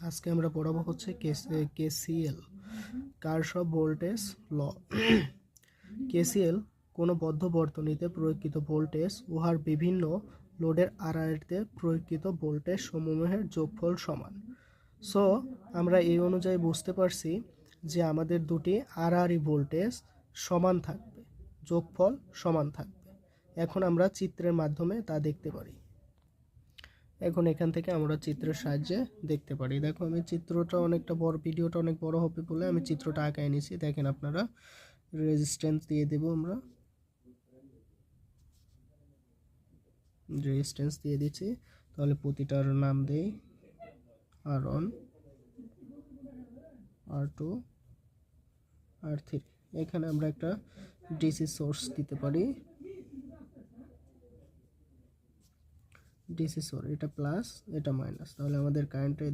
আজকে আমরা পড়াবো হচ্ছে KCL. Kirchhoff voltage law, KCL কোনো বদ্ধ বর্তনীতে প্রয়োগকৃত ভোল্টেজ, উহার বিভিন্ন লোডের আড়াআড়িতে প্রয়োগকৃত ভোল্টেজ সমূহের যোগফল সমান। সো, আমরা এই অনুযায়ী বুঝতে পারছি যে আমাদের দুটি আড়াআড়ি ভোল্টেজ সমান থাকবে, যোগফল সমান থাকবে। এখন আমরা চিত্রের মাধ্যমে তা দেখতে পারি। এখন এখান থেকে আমরা চিত্রের সাহায্যে দেখতে পারি। দেখো, আমি চিত্রটা অনেকটা বড়, ভিডিওটা অনেক বড় হবে বলে আমি চিত্রটা আঁকায় নিয়েছি দেখেন আপনারা রেজিস্ট্যান্স দিয়ে দেব আমরা। রেজিস্ট্যান্স দিয়ে দিচ্ছি। তাহলে প্রতিটার নাম দেই আর ওয়ান আর টু আর থ্রি এখানে আমরা একটা ডিসি সোর্স দিতে পারি। ডিসি সোর্স এটা প্লাস এটা মাইনাস। তাহলে আমাদের কারেন্টের